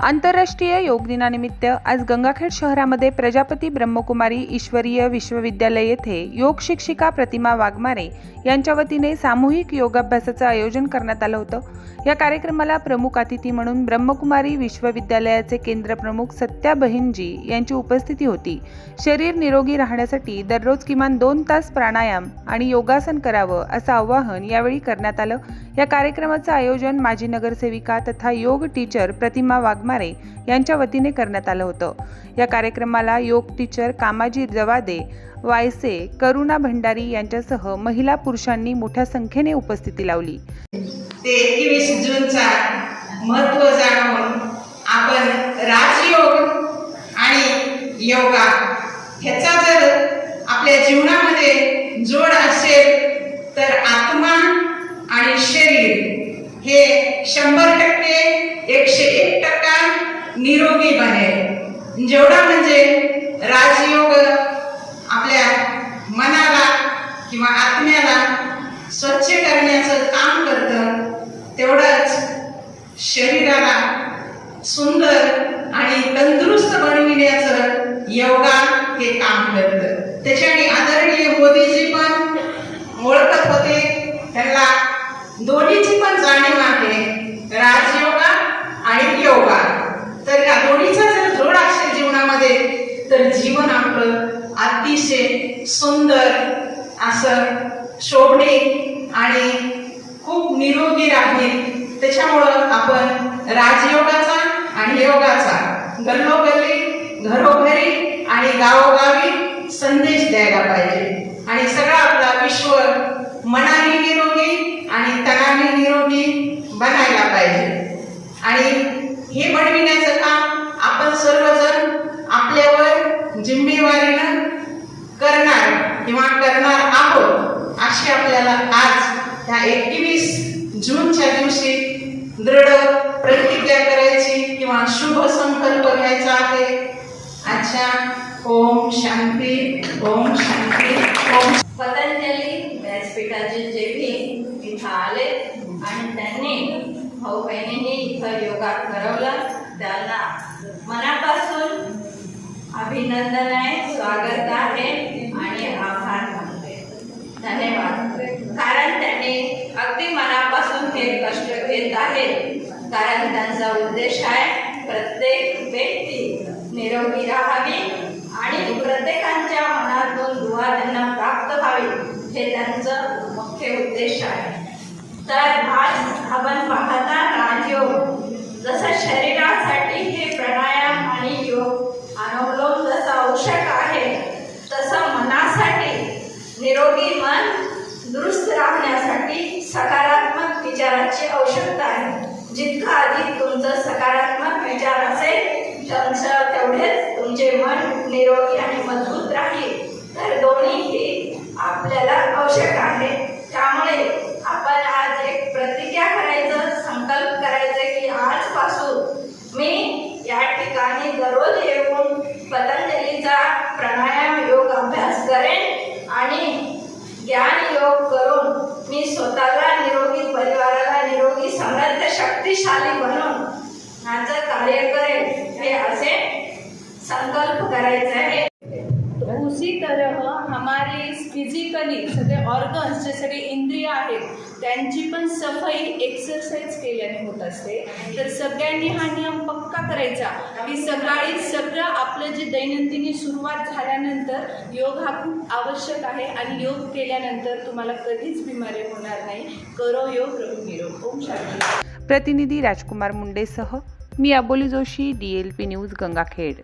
आंतरराष्ट्रीय योग दिनानिमित्त आज गंगाखेड शहरामध्ये प्रजापती ब्रह्मकुमारी ईश्वरीय विश्वविद्यालय येथे योग शिक्षिका प्रतिमा वाघमारे यांच्या वतीने सामूहिक योगाभ्यासाचं आयोजन करण्यात आलं होतं. या कार्यक्रमाला प्रमुख अतिथी म्हणून ब्रह्मकुमारी विश्वविद्यालयाचे केंद्र प्रमुख सत्या बहिनजी यांची उपस्थिती होती. शरीर निरोगी राहण्यासाठी दररोज किमान दोन तास प्राणायाम आणि योगासन करावं असं आवाहन यावेळी करण्यात आलं. या कार्यक्रमाचं आयोजन माजी नगरसेविका तथा योग टीचर प्रतिमा वाघमारे यांच्या वतीने करण्यात आलं होतं. या कार्यक्रमाला योग टीचर कामाजी जवादे वायसे करुणा भंडारी यांच्यासह महिला पुरुषांनी मोठ्या संख्येने उपस्थिती लावली. ते जूनचा महत्त्व जाणून आपण राजयोग आणि योगा ह्याचा जर आपल्या जीवनामध्ये जोड असेल तर आत्मा आणि शरीर हे शंभर टक्के निरोगी बनेल जेवढा म्हणजे राजयोग आपल्या मनाला किंवा आत्म्याला स्वच्छ करण्याचं काम करतं तेवढंच शरीराला सुंदर आणि तंदुरुस्त बनविण्याचं योगा हे काम करतं. त्याच्याने आदरणीय मोदीजी पण ओळखत होते त्यांना दोन्हीची पण जाणीव आहे राजयोगा आणि योगा तर या दोन्हीचा जर जोड असेल जीवनामध्ये तर जीवन आपलं अतिशय सुंदर असं शोभणे आणि खूप निरोगी राहील. त्याच्यामुळं आपण राजयोगाचा आणि योगाचा गल्लोगल्ली घरोघरी आणि गावोगावी संदेश द्यायला पाहिजे. आणि सगळा आपला विश्व मनाने निरोगी आणि तनाने निरोगी बनायला पाहिजे. आणि हे बनविण्याचं काम आपण सर्वजण जिम्मेवारीनं करणार किंवा करणार आहोत अशी आपल्याला आज ह्या एकवीस जूनच्या दिवशी दृढ प्रतिज्ञा करायची किंवा शुभ संकल्प घ्यायचा आहे. अच्छा ओम शांती ओम शांती ओम पतंजली व्यासपीठाचे जे भी इथं आले आणि त्यांनी भाऊ बहिणींनी इथं योगा करवला. त्यांना मनापासून अभिनंदन आहे स्वागत आहे आणि आभार मानते. धन्यवाद. कारण त्यांनी अगदी मनापासून हे कष्ट घेत आहेत. कारण त्यांचा उद्देश आहे प्रत्येक व्यक्ती निरोगी राहावी आणि प्रत्येकांच्या मनातून दुवा त्यांना प्राप्त व्हावी हे त्यांचं मुख्य उद्देश आहे. तर आज आपण पाहता राजयोग जसं शरीरासाठी हे प्राणायाम आणि योग अनुलोम जसं आवश्यक आहे तसं मनासाठी निरोगी मन दुरुस्त राहण्यासाठी सकारात्मक विचाराची आवश्यकता आहे. जितकं अधिक तुमचं सकारात्मक विचार असेल त्यांचं तेवढेच तुमचे मन निरोगी आणि मजबूत राहील. तर दोन्हीही आपल्याला आवश्यक आहे. त्यामुळे आपण आज एक प्रतिज्ञा करायचं संकल्प करायचं की आजपासून मी या ठिकाणी दररोज येऊन पतंजलीचा प्राणायाम योग अभ्यास करेन. आणि ज्ञान योग करून मी स्वतःला निरोगी परिवाराला निरोगी समृद्ध शक्तिशाली बनवून माझं कार्य करेन हे असे संकल्प करायचं आहे. उसी तरह हमारे फिजिकली सगळे ऑर्गन्स जे सगळे इंद्रिय आहेत त्यांची पण सफाई एक्सरसाइज केल्याने होत असते. तर सगळ्यांनी हा नियम पक्का करायचा की सकाळी सगळं आपलं जे दैनंदिनी सुरुवात झाल्यानंतर योग हा खूप आवश्यक आहे आणि योग केल्यानंतर तुम्हाला कधीच बिमारी होणार नाही. करो योग रघु निरोग. ओम शांती. प्रतिनिधी राजकुमार मुंडेसह मी Aboli Joshi D L P news Gangakhed.